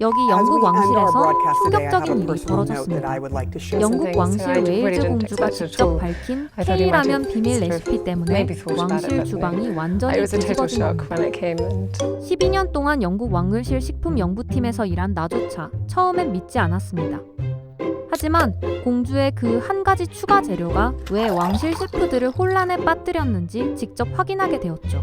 여기 영국 왕실에서 충격적인 a 일이 벌어졌습니다. 영국 왕실 웨일즈 공주가 직접. 밝힌 I thought K he might 라면 have 비밀 레시피 때문에 왕실 주방이 완전히 was a total 뒤집어진 shock 겁니다. when it came and 12년 동안 영국 왕실실 식품 연구팀에서 일한 나조차 처음엔 믿지 않았습니다. 하지만 공주의 그 한 가지 추가 재료가 왜 왕실 셰프들을 혼란에 빠뜨렸는지 직접 확인하게 되었죠.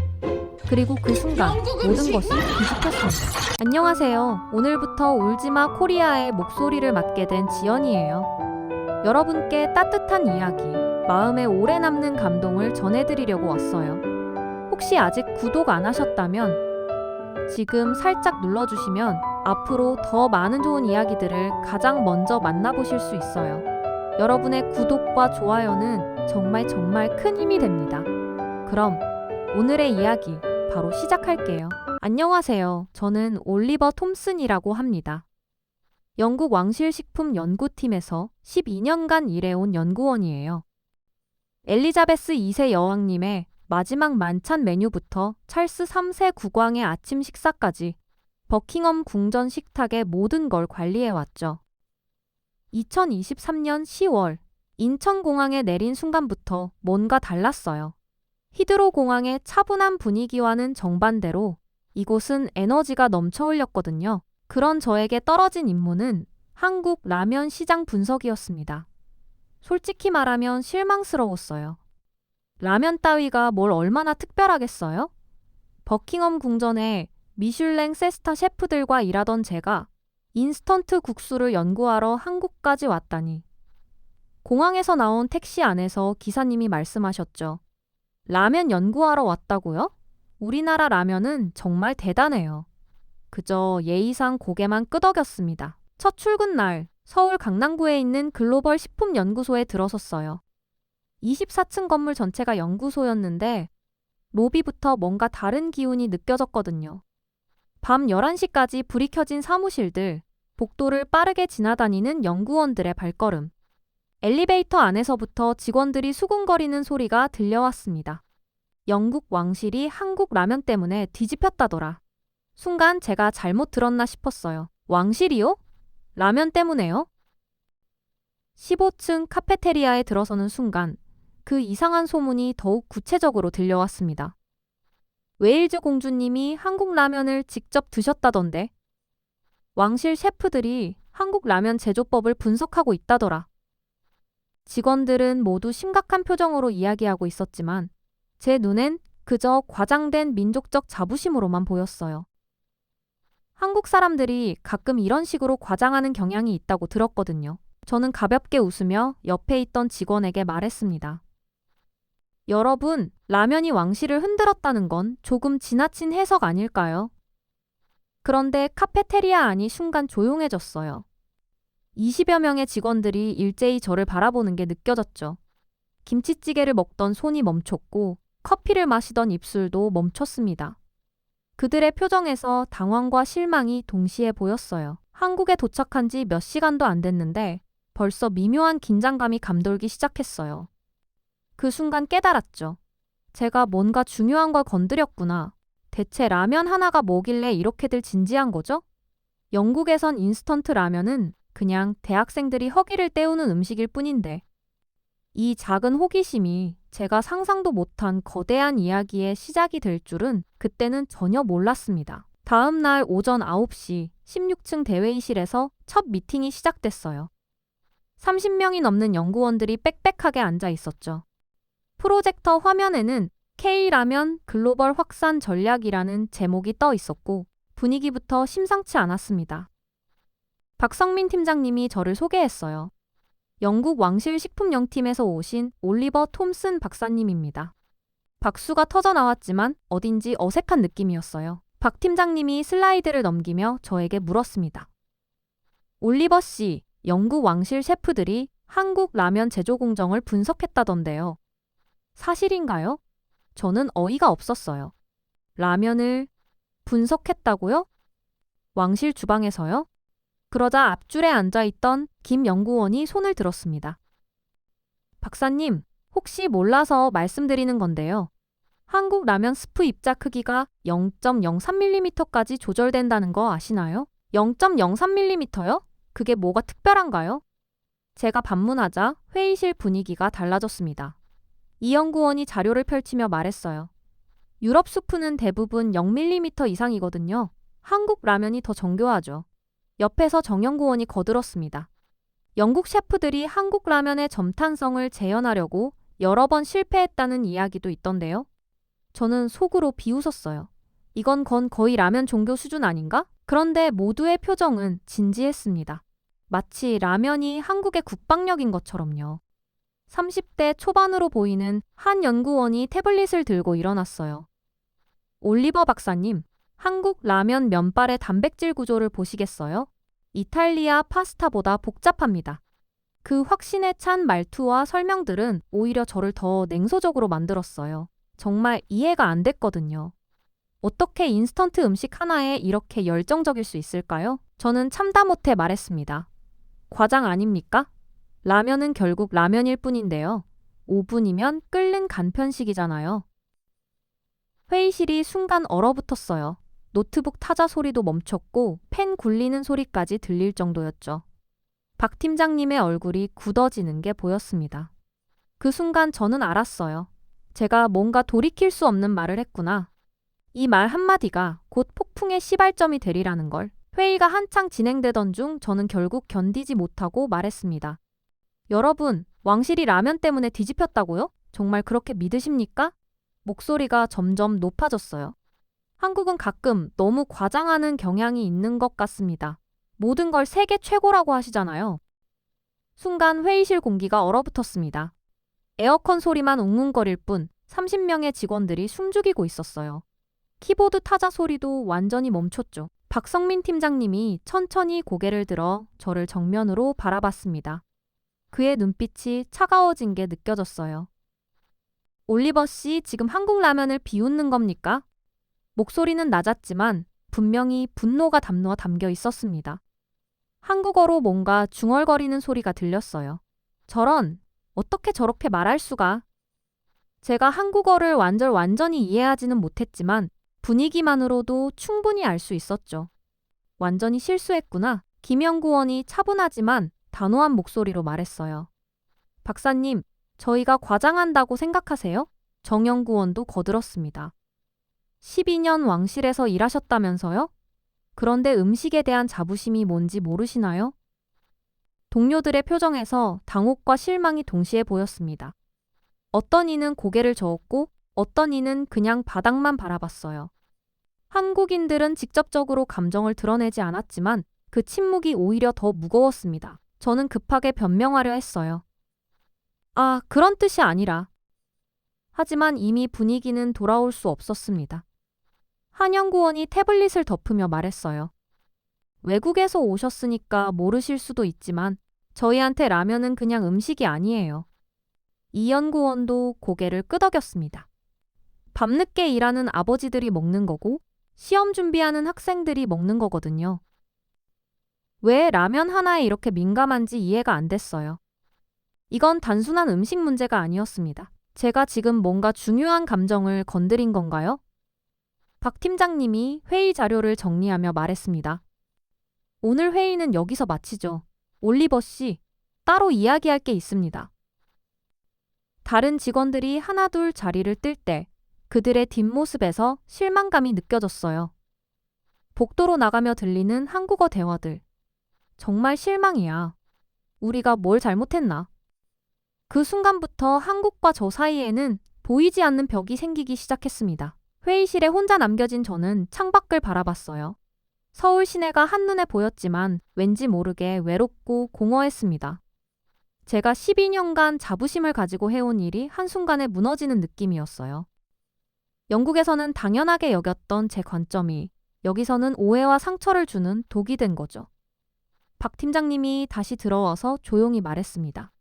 그리고 그 순간 모든 것이 뒤집혔습니다. 안녕하세요. 오늘부터 울지마 코리아의 목소리를 맡게 된 지연이에요. 여러분께 따뜻한 이야기, 마음에 오래 남는 감동을 전해드리려고 왔어요. 혹시 아직 구독 안 하셨다면 지금 살짝 눌러주시면 앞으로 더 많은 좋은 이야기들을 가장 먼저 만나보실 수 있어요. 여러분의 구독과 좋아요는 정말 정말 큰 힘이 됩니다. 그럼 오늘의 이야기 바로 시작할게요. 안녕하세요. 저는 올리버 톰슨이라고 합니다. 영국 왕실 식품 연구팀에서 12년간 일해온 연구원이에요. 엘리자베스 2세 여왕님의 마지막 만찬 메뉴부터 찰스 3세 국왕의 아침 식사까지 버킹엄 궁전 식탁의 모든 걸 관리해 왔죠. 2023년 10월 인천공항에 내린 순간부터 뭔가 달랐어요. 히드로 공항의 차분한 분위기와는 정반대로 이곳은 에너지가 넘쳐 흘렸거든요. 그런 저에게 떨어진 임무는 한국 라면 시장 분석이었습니다. 솔직히 말하면 실망스러웠어요. 라면 따위가 뭘 얼마나 특별하겠어요? 버킹엄 궁전에 미슐랭 세스타 셰프들과 일하던 제가 인스턴트 국수를 연구하러 한국까지 왔다니. 공항에서 나온 택시 안에서 기사님이 말씀하셨죠. 라면 연구하러 왔다고요? 우리나라 라면은 정말 대단해요. 그저 예의상 고개만 끄덕였습니다. 첫 출근 날 서울 강남구에 있는 글로벌 식품연구소에 들어섰어요. 24층 건물 전체가 연구소였는데 로비부터 뭔가 다른 기운이 느껴졌거든요. 밤 11시까지 불이 켜진 사무실들, 복도를 빠르게 지나다니는 연구원들의 발걸음. 엘리베이터 안에서부터 직원들이 수군거리는 소리가 들려왔습니다. 영국 왕실이 한국 라면 때문에 뒤집혔다더라. 순간 제가 잘못 들었나 싶었어요. 왕실이요? 라면 때문에요? 15층 카페테리아에 들어서는 순간 그 이상한 소문이 더욱 구체적으로 들려왔습니다. 웨일즈 공주님이 한국 라면을 직접 드셨다던데. 왕실 셰프들이 한국 라면 제조법을 분석하고 있다더라. 직원들은 모두 심각한 표정으로 이야기하고 있었지만 제 눈엔 그저 과장된 민족적 자부심으로만 보였어요. 한국 사람들이 가끔 이런 식으로 과장하는 경향이 있다고 들었거든요. 저는 가볍게 웃으며 옆에 있던 직원에게 말했습니다. 여러분, 라면이 왕실을 흔들었다는 건 조금 지나친 해석 아닐까요? 그런데 카페테리아 안이 순간 조용해졌어요. 20여 명의 직원들이 일제히 저를 바라보는 게 느껴졌죠. 김치찌개를 먹던 손이 멈췄고 커피를 마시던 입술도 멈췄습니다. 그들의 표정에서 당황과 실망이 동시에 보였어요. 한국에 도착한 지 몇 시간도 안 됐는데 벌써 미묘한 긴장감이 감돌기 시작했어요. 그 순간 깨달았죠. 제가 뭔가 중요한 걸 건드렸구나. 대체 라면 하나가 뭐길래 이렇게들 진지한 거죠? 영국에선 인스턴트 라면은 그냥 대학생들이 허기를 때우는 음식일 뿐인데 이 작은 호기심이 제가 상상도 못한 거대한 이야기의 시작이 될 줄은 그때는 전혀 몰랐습니다. 다음 날 오전 9시 16층 대회의실에서 첫 미팅이 시작됐어요. 30명이 넘는 연구원들이 빽빽하게 앉아 있었죠. 프로젝터 화면에는 K라면 글로벌 확산 전략이라는 제목이 떠 있었고 분위기부터 심상치 않았습니다. 박성민 팀장님이 저를 소개했어요. 영국 왕실 식품영팀에서 오신 올리버 톰슨 박사님입니다. 박수가 터져 나왔지만 어딘지 어색한 느낌이었어요. 박 팀장님이 슬라이드를 넘기며 저에게 물었습니다. 올리버 씨, 영국 왕실 셰프들이 한국 라면 제조 공정을 분석했다던데요. 사실인가요? 저는 어이가 없었어요. 라면을 분석했다고요? 왕실 주방에서요? 그러자 앞줄에 앉아 있던 김 연구원이 손을 들었습니다. 박사님, 혹시 몰라서 말씀드리는 건데요. 한국 라면 스프 입자 크기가 0.03mm까지 조절된다는 거 아시나요? 0.03mm요? 그게 뭐가 특별한가요? 제가 반문하자 회의실 분위기가 달라졌습니다. 이 연구원이 자료를 펼치며 말했어요. 유럽 수프는 대부분 0mm 이상이거든요. 한국 라면이 더 정교하죠. 옆에서 정연구원이 거들었습니다. 영국 셰프들이 한국 라면의 점탄성을 재현하려고 여러 번 실패했다는 이야기도 있던데요. 저는 속으로 비웃었어요. 이건 건 거의 라면 종교 수준 아닌가? 그런데 모두의 표정은 진지했습니다. 마치 라면이 한국의 국방력인 것처럼요. 30대 초반으로 보이는 한 연구원이 태블릿을 들고 일어났어요. 올리버 박사님, 한국 라면 면발의 단백질 구조를 보시겠어요? 이탈리아 파스타보다 복잡합니다. 그 확신에 찬 말투와 설명들은 오히려 저를 더 냉소적으로 만들었어요. 정말 이해가 안 됐거든요. 어떻게 인스턴트 음식 하나에 이렇게 열정적일 수 있을까요? 저는 참다 못해 말했습니다. 과장 아닙니까? 라면은 결국 라면일 뿐인데요. 5분이면 끓는 간편식이잖아요. 회의실이 순간 얼어붙었어요. 노트북 타자 소리도 멈췄고 펜 굴리는 소리까지 들릴 정도였죠. 박 팀장님의 얼굴이 굳어지는 게 보였습니다. 그 순간 저는 알았어요. 제가 뭔가 돌이킬 수 없는 말을 했구나. 이 말 한마디가 곧 폭풍의 시발점이 되리라는 걸. 회의가 한창 진행되던 중 저는 결국 견디지 못하고 말했습니다. 여러분, 왕실이 라면 때문에 뒤집혔다고요? 정말 그렇게 믿으십니까? 목소리가 점점 높아졌어요. 한국은 가끔 너무 과장하는 경향이 있는 것 같습니다. 모든 걸 세계 최고라고 하시잖아요. 순간 회의실 공기가 얼어붙었습니다. 에어컨 소리만 웅웅거릴 뿐 30명의 직원들이 숨죽이고 있었어요. 키보드 타자 소리도 완전히 멈췄죠. 박성민 팀장님이 천천히 고개를 들어 저를 정면으로 바라봤습니다. 그의 눈빛이 차가워진 게 느껴졌어요. 올리버 씨, 지금 한국 라면을 비웃는 겁니까? 목소리는 낮았지만 분명히 분노가 담노 담겨 있었습니다. 한국어로 뭔가 중얼거리는 소리가 들렸어요. 저런, 어떻게 저렇게 말할 수가? 제가 한국어를 완전 완전히 이해하지는 못했지만 분위기만으로도 충분히 알 수 있었죠. 완전히 실수했구나. 김영구원이 차분하지만 단호한 목소리로 말했어요. 박사님, 저희가 과장한다고 생각하세요? 정영구원도 거들었습니다. 12년 왕실에서 일하셨다면서요? 그런데 음식에 대한 자부심이 뭔지 모르시나요? 동료들의 표정에서 당혹과 실망이 동시에 보였습니다. 어떤 이는 고개를 저었고 어떤 이는 그냥 바닥만 바라봤어요. 한국인들은 직접적으로 감정을 드러내지 않았지만 그 침묵이 오히려 더 무거웠습니다. 저는 급하게 변명하려 했어요. 아, 그런 뜻이 아니라. 하지만 이미 분위기는 돌아올 수 없었습니다. 한영구원이 태블릿을 덮으며 말했어요. 외국에서 오셨으니까 모르실 수도 있지만 저희한테 라면은 그냥 음식이 아니에요. 이 연구원도 고개를 끄덕였습니다. 밤늦게 일하는 아버지들이 먹는 거고 시험 준비하는 학생들이 먹는 거거든요. 왜 라면 하나에 이렇게 민감한지 이해가 안 됐어요. 이건 단순한 음식 문제가 아니었습니다. 제가 지금 뭔가 중요한 감정을 건드린 건가요? 박 팀장님이 회의 자료를 정리하며 말했습니다. 오늘 회의는 여기서 마치죠. 올리버 씨, 따로 이야기할 게 있습니다. 다른 직원들이 하나둘 자리를 뜰 때 그들의 뒷모습에서 실망감이 느껴졌어요. 복도로 나가며 들리는 한국어 대화들. 정말 실망이야. 우리가 뭘 잘못했나? 그 순간부터 한국과 저 사이에는 보이지 않는 벽이 생기기 시작했습니다. 회의실에 혼자 남겨진 저는 창밖을 바라봤어요. 서울 시내가 한눈에 보였지만 왠지 모르게 외롭고 공허했습니다. 제가 12년간 자부심을 가지고 해온 일이 한순간에 무너지는 느낌이었어요. 영국에서는 당연하게 여겼던 제 관점이 여기서는 오해와 상처를 주는 독이 된 거죠. 박 팀장님이 다시 들어와서 조용히 말했습니다.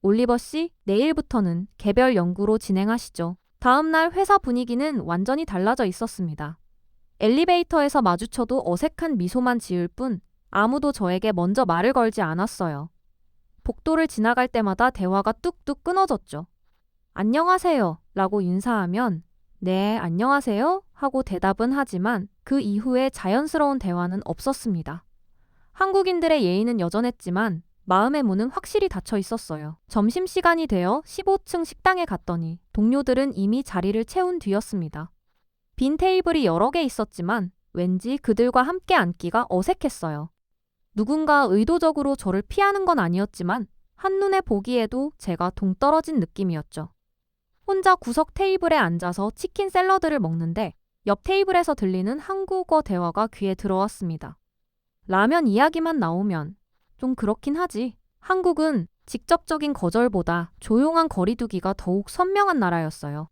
올리버 씨, 내일부터는 개별 연구로 진행하시죠. 다음날 회사 분위기는 완전히 달라져 있었습니다. 엘리베이터에서 마주쳐도 어색한 미소만 지을 뿐 아무도 저에게 먼저 말을 걸지 않았어요. 복도를 지나갈 때마다 대화가 뚝뚝 끊어졌죠. 안녕하세요. 라고 인사하면 네, 안녕하세요. 하고 대답은 하지만 그 이후에 자연스러운 대화는 없었습니다. 한국인들의 예의는 여전했지만 마음의 문은 확실히 닫혀 있었어요. 점심시간이 되어 15층 식당에 갔더니 동료들은 이미 자리를 채운 뒤였습니다. 빈 테이블이 여러 개 있었지만 왠지 그들과 함께 앉기가 어색했어요. 누군가 의도적으로 저를 피하는 건 아니었지만 한눈에 보기에도 제가 동떨어진 느낌이었죠. 혼자 구석 테이블에 앉아서 치킨 샐러드를 먹는데 옆 테이블에서 들리는 한국어 대화가 귀에 들어왔습니다. 라면 이야기만 나오면 좀 그렇긴 하지. 한국은 직접적인 거절보다 조용한 거리두기가 더욱 선명한 나라였어요.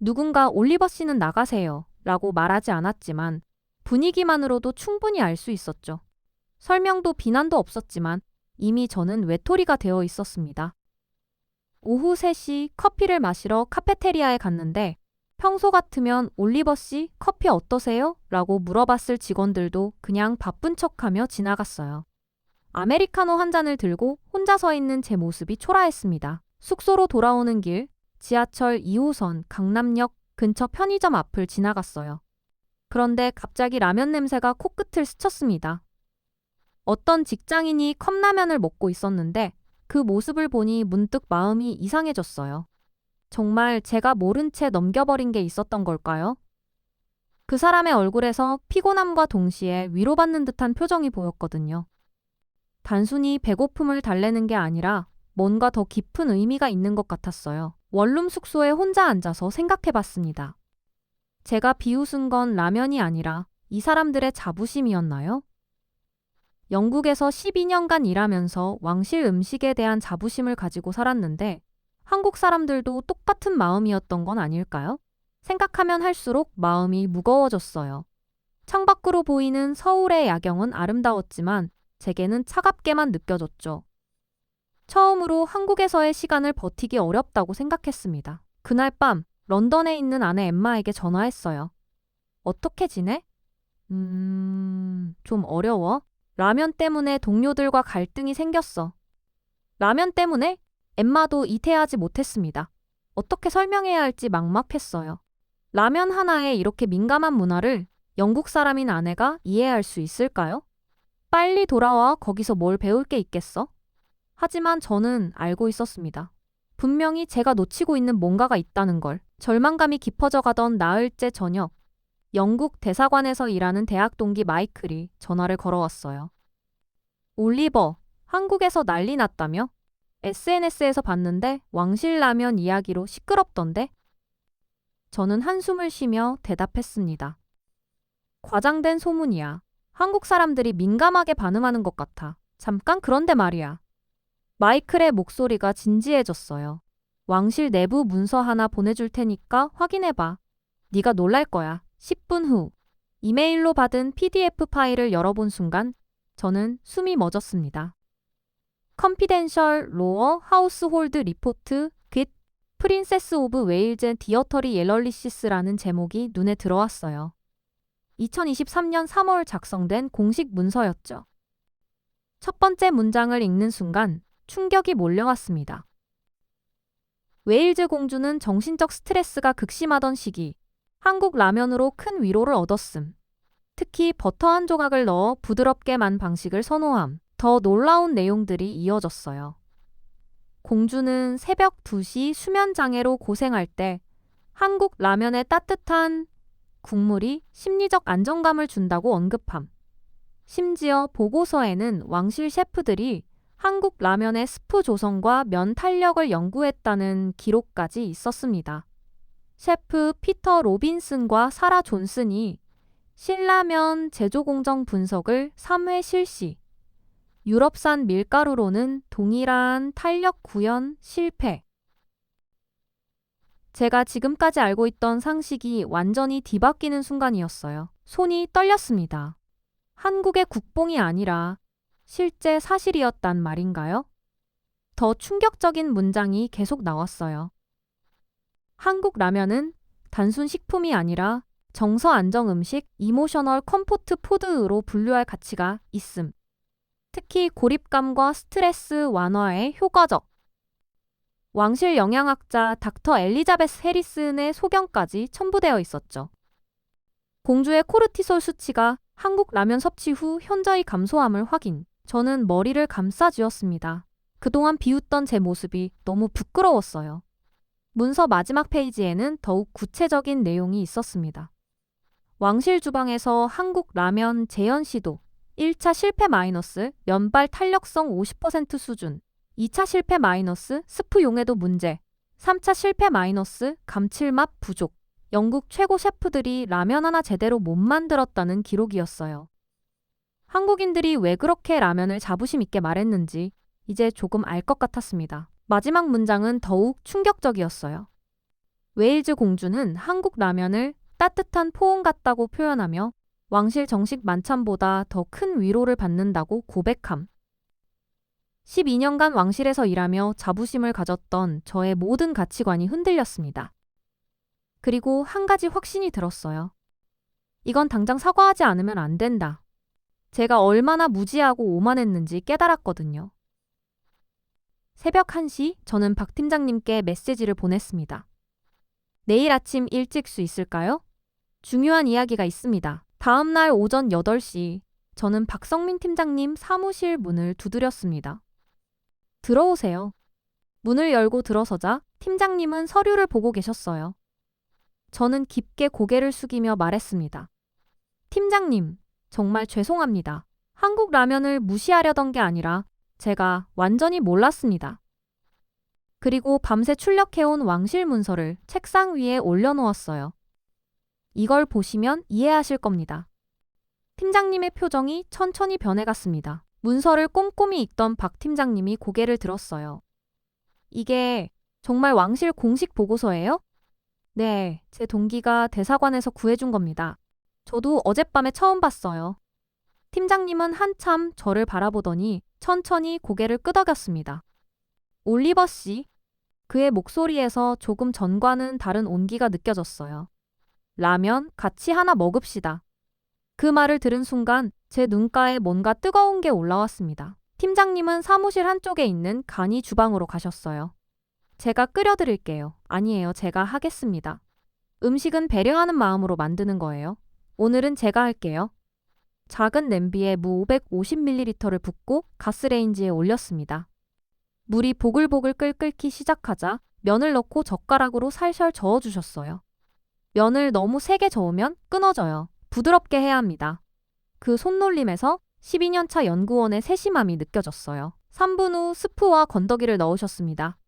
누군가 올리버 씨는 나가세요 라고 말하지 않았지만 분위기만으로도 충분히 알 수 있었죠. 설명도 비난도 없었지만 이미 저는 외톨이가 되어 있었습니다. 오후 3시 커피를 마시러 카페테리아에 갔는데 평소 같으면 올리버 씨 커피 어떠세요? 라고 물어봤을 직원들도 그냥 바쁜 척하며 지나갔어요. 아메리카노 한 잔을 들고 혼자 서 있는 제 모습이 초라했습니다. 숙소로 돌아오는 길 지하철 2호선 강남역 근처 편의점 앞을 지나갔어요. 그런데 갑자기 라면 냄새가 코끝을 스쳤습니다. 어떤 직장인이 컵라면을 먹고 있었는데 그 모습을 보니 문득 마음이 이상해졌어요. 정말 제가 모른 채 넘겨버린 게 있었던 걸까요? 그 사람의 얼굴에서 피곤함과 동시에 위로받는 듯한 표정이 보였거든요. 단순히 배고픔을 달래는 게 아니라 뭔가 더 깊은 의미가 있는 것 같았어요. 원룸 숙소에 혼자 앉아서 생각해 봤습니다. 제가 비웃은 건 라면이 아니라 이 사람들의 자부심이었나요? 영국에서 12년간 일하면서 왕실 음식에 대한 자부심을 가지고 살았는데 한국 사람들도 똑같은 마음이었던 건 아닐까요? 생각하면 할수록 마음이 무거워졌어요. 창밖으로 보이는 서울의 야경은 아름다웠지만 제게는 차갑게만 느껴졌죠. 처음으로 한국에서의 시간을 버티기 어렵다고 생각했습니다. 그날 밤 런던에 있는 아내 엠마에게 전화했어요. 어떻게 지내? 음, 좀 어려워. 라면 때문에 동료들과 갈등이 생겼어. 라면 때문에? 엠마도 이태하지 못했습니다. 어떻게 설명해야 할지 막막했어요. 라면 하나에 이렇게 민감한 문화를 영국 사람인 아내가 이해할 수 있을까요? 빨리 돌아와 거기서 뭘 배울 게 있겠어? 하지만 저는 알고 있었습니다. 분명히 제가 놓치고 있는 뭔가가 있다는 걸. 절망감이 깊어져 가던 나흘째 저녁, 영국 대사관에서 일하는 대학 동기 마이클이 전화를 걸어왔어요. 올리버, 한국에서 난리 났다며? SNS에서 봤는데 왕실 라면 이야기로 시끄럽던데? 저는 한숨을 쉬며 대답했습니다. 과장된 소문이야. 한국 사람들이 민감하게 반응하는 것 같아. 잠깐 그런데 말이야. 마이클의 목소리가 진지해졌어요. 왕실 내부 문서 하나 보내줄 테니까 확인해봐. 네가 놀랄 거야. 10분 후 이메일로 받은 PDF 파일을 열어본 순간 저는 숨이 멎었습니다. 컨피덴셜 로어 하우스홀드 리포트 깃 프린세스 오브 웨일즈 디어터리 옐럴리시스라는 제목이 눈에 들어왔어요. 2023년 3월 작성된 공식 문서였죠. 첫 번째 문장을 읽는 순간 충격이 몰려왔습니다. 웨일즈 공주는 정신적 스트레스가 극심하던 시기 한국 라면으로 큰 위로를 얻었음. 특히 버터 한 조각을 넣어 부드럽게 만 방식을 선호함. 더 놀라운 내용들이 이어졌어요. 공주는 새벽 2시 수면 장애로 고생할 때 한국 라면의 따뜻한 국물이 심리적 안정감을 준다고 언급함. 심지어 보고서에는 왕실 셰프들이 한국 라면의 스프 조성과 면 탄력을 연구했다는 기록까지 있었습니다. 셰프 피터 로빈슨과 사라 존슨이 신라면 제조 공정 분석을 3회 실시. 유럽산 밀가루로는 동일한 탄력 구현 실패. 제가 지금까지 알고 있던 상식이 완전히 뒤바뀌는 순간이었어요. 손이 떨렸습니다. 한국의 국뽕이 아니라 실제 사실이었단 말인가요? 더 충격적인 문장이 계속 나왔어요. 한국 라면은 단순 식품이 아니라 정서 안정 음식, 이모셔널 컴포트 푸드로 분류할 가치가 있음. 특히 고립감과 스트레스 완화에 효과적. 왕실 영양학자 닥터 엘리자베스 해리슨의 소견까지 첨부되어 있었죠. 공주의 코르티솔 수치가 한국 라면 섭취 후 현저히 감소함을 확인. 저는 머리를 감싸 쥐었습니다. 그동안 비웃던 제 모습이 너무 부끄러웠어요. 문서 마지막 페이지에는 더욱 구체적인 내용이 있었습니다. 왕실 주방에서 한국 라면 재현 시도 1차 실패 마이너스 면발 탄력성 50% 수준 2차 실패 마이너스 스프 용해도 문제 3차 실패 마이너스 감칠맛 부족 영국 최고 셰프들이 라면 하나 제대로 못 만들었다는 기록이었어요. 한국인들이 왜 그렇게 라면을 자부심 있게 말했는지 이제 조금 알 것 같았습니다. 마지막 문장은 더욱 충격적이었어요. 웨일즈 공주는 한국 라면을 따뜻한 포옹 같다고 표현하며 왕실 정식 만찬보다 더 큰 위로를 받는다고 고백함. 12년간 왕실에서 일하며 자부심을 가졌던 저의 모든 가치관이 흔들렸습니다. 그리고 한 가지 확신이 들었어요. 이건 당장 사과하지 않으면 안 된다. 제가 얼마나 무지하고 오만했는지 깨달았거든요. 새벽 1시 저는 박 팀장님께 메시지를 보냈습니다. 내일 아침 일찍 수 있을까요? 중요한 이야기가 있습니다. 다음 날 오전 8시 저는 박성민 팀장님 사무실 문을 두드렸습니다. 들어오세요. 문을 열고 들어서자 팀장님은 서류를 보고 계셨어요. 저는 깊게 고개를 숙이며 말했습니다. 팀장님, 정말 죄송합니다. 한국 라면을 무시하려던 게 아니라 제가 완전히 몰랐습니다. 그리고 밤새 출력해온 왕실 문서를 책상 위에 올려놓았어요. 이걸 보시면 이해하실 겁니다. 팀장님의 표정이 천천히 변해갔습니다. 문서를 꼼꼼히 읽던 박 팀장님이 고개를 들었어요. 이게 정말 왕실 공식 보고서예요? 네, 제 동기가 대사관에서 구해준 겁니다. 저도 어젯밤에 처음 봤어요. 팀장님은 한참 저를 바라보더니 천천히 고개를 끄덕였습니다. 올리버 씨. 그의 목소리에서 조금 전과는 다른 온기가 느껴졌어요. 라면 같이 하나 먹읍시다. 그 말을 들은 순간 제 눈가에 뭔가 뜨거운 게 올라왔습니다. 팀장님은 사무실 한쪽에 있는 간이 주방으로 가셨어요. 제가 끓여드릴게요. 아니에요. 제가 하겠습니다. 음식은 배려하는 마음으로 만드는 거예요. 오늘은 제가 할게요. 작은 냄비에 무 550ml를 붓고 가스레인지에 올렸습니다. 물이 보글보글 끓기 시작하자 면을 넣고 젓가락으로 살살 저어주셨어요. 면을 너무 세게 저으면 끊어져요. 부드럽게 해야 합니다. 그 손놀림에서 12년차 연구원의 세심함이 느껴졌어요. 3분 후 스프와 건더기를 넣으셨습니다.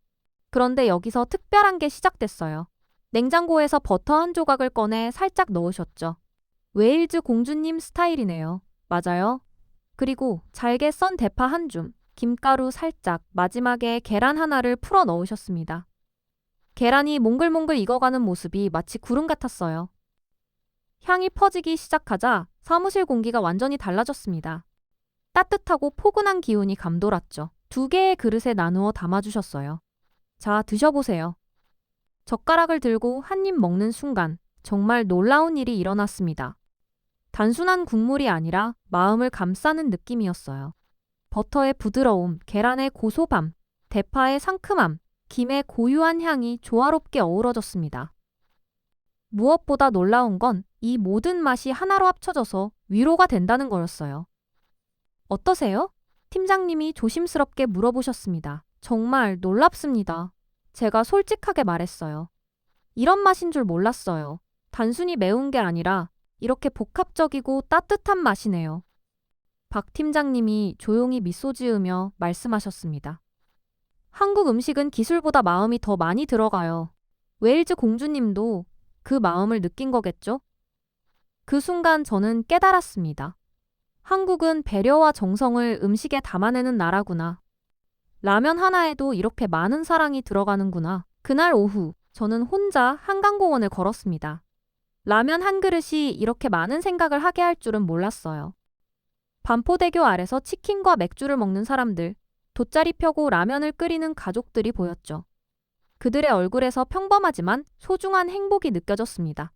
그런데 여기서 특별한 게 시작됐어요. 냉장고에서 버터 한 조각을 꺼내 살짝 넣으셨죠. 웨일즈 공주님 스타일이네요. 맞아요. 그리고 잘게 썬 대파 한 줌, 김가루 살짝, 마지막에 계란 하나를 풀어 넣으셨습니다. 계란이 몽글몽글 익어가는 모습이 마치 구름 같았어요. 향이 퍼지기 시작하자 사무실 공기가 완전히 달라졌습니다. 따뜻하고 포근한 기운이 감돌았죠. 두 개의 그릇에 나누어 담아주셨어요. 자, 드셔보세요. 젓가락을 들고 한 입 먹는 순간 정말 놀라운 일이 일어났습니다. 단순한 국물이 아니라 마음을 감싸는 느낌이었어요. 버터의 부드러움, 계란의 고소함, 대파의 상큼함, 김의 고유한 향이 조화롭게 어우러졌습니다. 무엇보다 놀라운 건 이 모든 맛이 하나로 합쳐져서 위로가 된다는 거였어요. 어떠세요? 팀장님이 조심스럽게 물어보셨습니다. 정말 놀랍습니다. 제가 솔직하게 말했어요. 이런 맛인 줄 몰랐어요. 단순히 매운 게 아니라 이렇게 복합적이고 따뜻한 맛이네요. 박 팀장님이 조용히 미소 지으며 말씀하셨습니다. 한국 음식은 기술보다 마음이 더 많이 들어가요. 웨일즈 공주님도 그 마음을 느낀 거겠죠? 그 순간 저는 깨달았습니다. 한국은 배려와 정성을 음식에 담아내는 나라구나. 라면 하나에도 이렇게 많은 사랑이 들어가는구나. 그날 오후, 저는 혼자 한강공원을 걸었습니다. 라면 한 그릇이 이렇게 많은 생각을 하게 할 줄은 몰랐어요. 반포대교 아래서 치킨과 맥주를 먹는 사람들, 돗자리 펴고 라면을 끓이는 가족들이 보였죠. 그들의 얼굴에서 평범하지만 소중한 행복이 느껴졌습니다.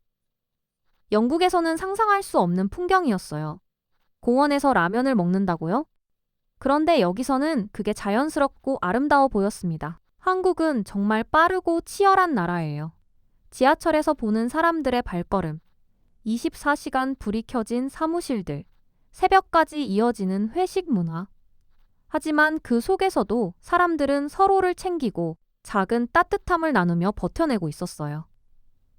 영국에서는 상상할 수 없는 풍경이었어요. 공원에서 라면을 먹는다고요? 그런데 여기서는 그게 자연스럽고 아름다워 보였습니다. 한국은 정말 빠르고 치열한 나라예요. 지하철에서 보는 사람들의 발걸음, 24시간 불이 켜진 사무실들, 새벽까지 이어지는 회식 문화. 하지만 그 속에서도 사람들은 서로를 챙기고 작은 따뜻함을 나누며 버텨내고 있었어요.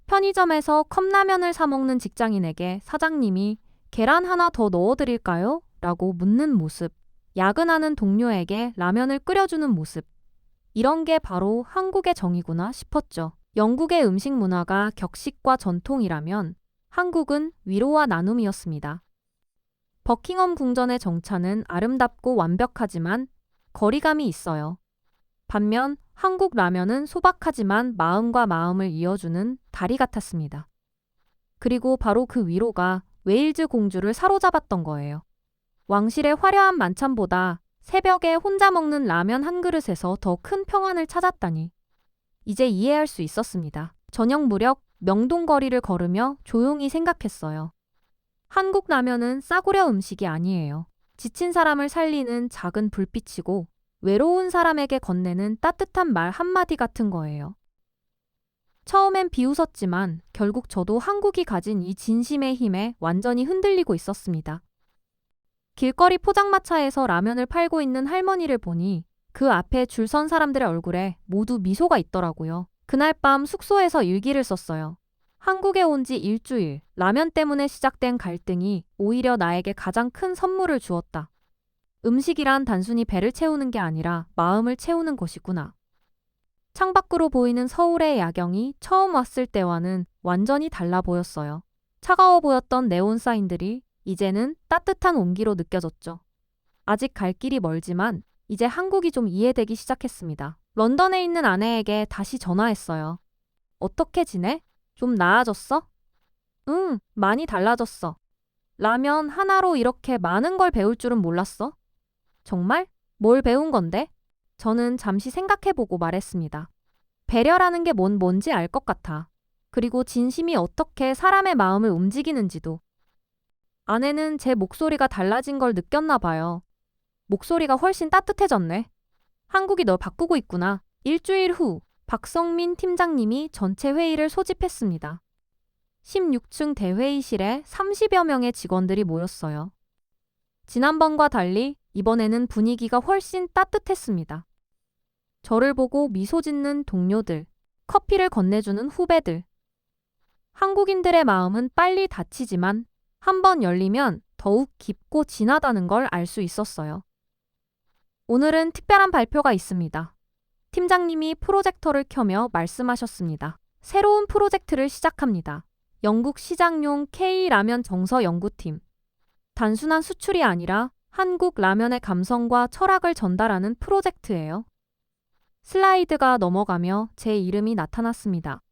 편의점에서 컵라면을 사먹는 직장인에게 사장님이 계란 하나 더 넣어드릴까요? 라고 묻는 모습. 야근하는 동료에게 라면을 끓여주는 모습. 이런 게 바로 한국의 정이구나 싶었죠. 영국의 음식 문화가 격식과 전통이라면 한국은 위로와 나눔이었습니다. 버킹엄 궁전의 정차는 아름답고 완벽하지만 거리감이 있어요. 반면 한국 라면은 소박하지만 마음과 마음을 이어주는 다리 같았습니다. 그리고 바로 그 위로가 웨일즈 공주를 사로잡았던 거예요. 왕실의 화려한 만찬보다 새벽에 혼자 먹는 라면 한 그릇에서 더 큰 평안을 찾았다니. 이제 이해할 수 있었습니다. 저녁 무렵 명동거리를 걸으며 조용히 생각했어요. 한국 라면은 싸구려 음식이 아니에요. 지친 사람을 살리는 작은 불빛이고 외로운 사람에게 건네는 따뜻한 말 한마디 같은 거예요. 처음엔 비웃었지만 결국 저도 한국이 가진 이 진심의 힘에 완전히 흔들리고 있었습니다. 길거리 포장마차에서 라면을 팔고 있는 할머니를 보니 그 앞에 줄 선 사람들의 얼굴에 모두 미소가 있더라고요. 그날 밤 숙소에서 일기를 썼어요. 한국에 온 지 일주일, 라면 때문에 시작된 갈등이 오히려 나에게 가장 큰 선물을 주었다. 음식이란 단순히 배를 채우는 게 아니라 마음을 채우는 것이구나. 창밖으로 보이는 서울의 야경이 처음 왔을 때와는 완전히 달라 보였어요. 차가워 보였던 네온 사인들이 이제는 따뜻한 온기로 느껴졌죠. 아직 갈 길이 멀지만 이제 한국이 좀 이해되기 시작했습니다. 런던에 있는 아내에게 다시 전화했어요. 어떻게 지내? 좀 나아졌어? 응, 많이 달라졌어. 라면 하나로 이렇게 많은 걸 배울 줄은 몰랐어. 정말? 뭘 배운 건데? 저는 잠시 생각해보고 말했습니다. 배려라는 게 뭔 뭔지 알 것 같아. 그리고 진심이 어떻게 사람의 마음을 움직이는지도. 아내는 제 목소리가 달라진 걸 느꼈나 봐요. 목소리가 훨씬 따뜻해졌네. 한국이 널 바꾸고 있구나. 일주일 후 박성민 팀장님이 전체 회의를 소집했습니다. 16층 대회의실에 30여 명의 직원들이 모였어요. 지난번과 달리 이번에는 분위기가 훨씬 따뜻했습니다. 저를 보고 미소 짓는 동료들, 커피를 건네주는 후배들. 한국인들의 마음은 빨리 닫히지만 한번 열리면 더욱 깊고 진하다는 걸 알 수 있었어요. 오늘은 특별한 발표가 있습니다. 팀장님이 프로젝터를 켜며 말씀하셨습니다. 새로운 프로젝트를 시작합니다. 영국 시장용 K 라면 정서 연구팀. 단순한 수출이 아니라 한국 라면의 감성과 철학을 전달하는 프로젝트예요. 슬라이드가 넘어가며 제 이름이 나타났습니다.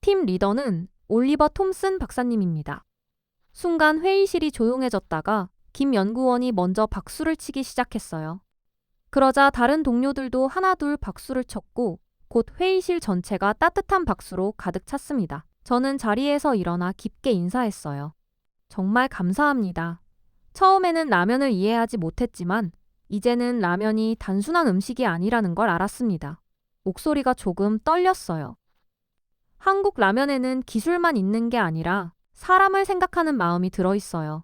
팀 리더는 올리버 톰슨 박사님입니다. 순간 회의실이 조용해졌다가 김 연구원이 먼저 박수를 치기 시작했어요. 그러자 다른 동료들도 하나둘 박수를 쳤고 곧 회의실 전체가 따뜻한 박수로 가득 찼습니다. 저는 자리에서 일어나 깊게 인사했어요. 정말 감사합니다. 처음에는 라면을 이해하지 못했지만 이제는 라면이 단순한 음식이 아니라는 걸 알았습니다. 목소리가 조금 떨렸어요. 한국 라면에는 기술만 있는 게 아니라 사람을 생각하는 마음이 들어있어요.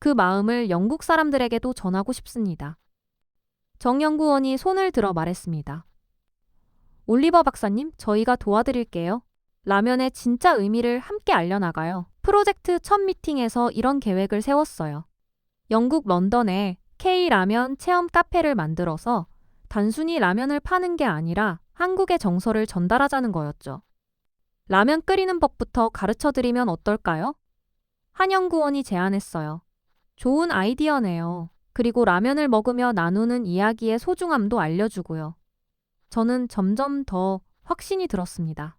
그 마음을 영국 사람들에게도 전하고 싶습니다. 정연구원이 손을 들어 말했습니다. 올리버 박사님, 저희가 도와드릴게요. 라면의 진짜 의미를 함께 알려나가요. 프로젝트 첫 미팅에서 이런 계획을 세웠어요. 영국 런던에 K라면 체험 카페를 만들어서 단순히 라면을 파는 게 아니라 한국의 정서를 전달하자는 거였죠. 라면 끓이는 법부터 가르쳐 드리면 어떨까요? 한영구원이 제안했어요. 좋은 아이디어네요. 그리고 라면을 먹으며 나누는 이야기의 소중함도 알려주고요. 저는 점점 더 확신이 들었습니다.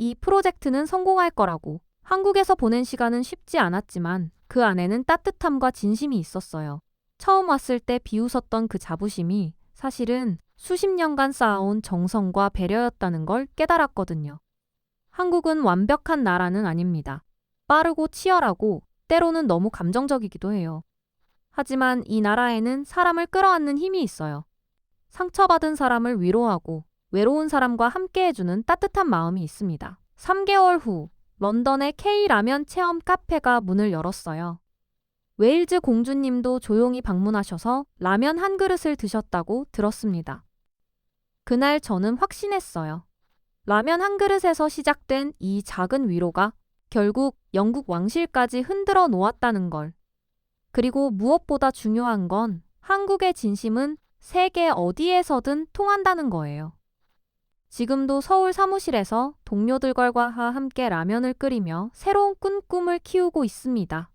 이 프로젝트는 성공할 거라고. 한국에서 보낸 시간은 쉽지 않았지만 그 안에는 따뜻함과 진심이 있었어요. 처음 왔을 때 비웃었던 그 자부심이 사실은 수십 년간 쌓아온 정성과 배려였다는 걸 깨달았거든요. 한국은 완벽한 나라는 아닙니다. 빠르고 치열하고 때로는 너무 감정적이기도 해요. 하지만 이 나라에는 사람을 끌어안는 힘이 있어요. 상처받은 사람을 위로하고 외로운 사람과 함께 해주는 따뜻한 마음이 있습니다. 3개월 후 런던의 K라면 체험 카페가 문을 열었어요. 웨일즈 공주님도 조용히 방문하셔서 라면 한 그릇을 드셨다고 들었습니다. 그날 저는 확신했어요. 라면 한 그릇에서 시작된 이 작은 위로가 결국 영국 왕실까지 흔들어 놓았다는 걸. 그리고 무엇보다 중요한 건 한국의 진심은 세계 어디에서든 통한다는 거예요. 지금도 서울 사무실에서 동료들과 함께 라면을 끓이며 새로운 꾼 꿈을 키우고 있습니다.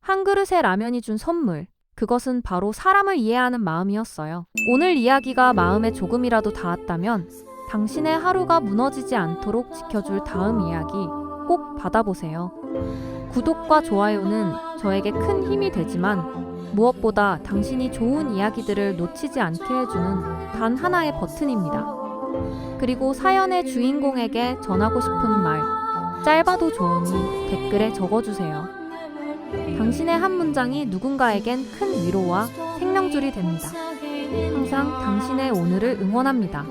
한 그릇의 라면이 준 선물. 그것은 바로 사람을 이해하는 마음이었어요. 오늘 이야기가 마음에 조금이라도 닿았다면 당신의 하루가 무너지지 않도록 지켜줄 다음 이야기 꼭 받아보세요. 구독과 좋아요는 저에게 큰 힘이 되지만 무엇보다 당신이 좋은 이야기들을 놓치지 않게 해주는 단 하나의 버튼입니다. 그리고 사연의 주인공에게 전하고 싶은 말, 짧아도 좋으니 댓글에 적어주세요. 당신의 한 문장이 누군가에겐 큰 위로와 생명줄이 됩니다. 항상 당신의 오늘을 응원합니다.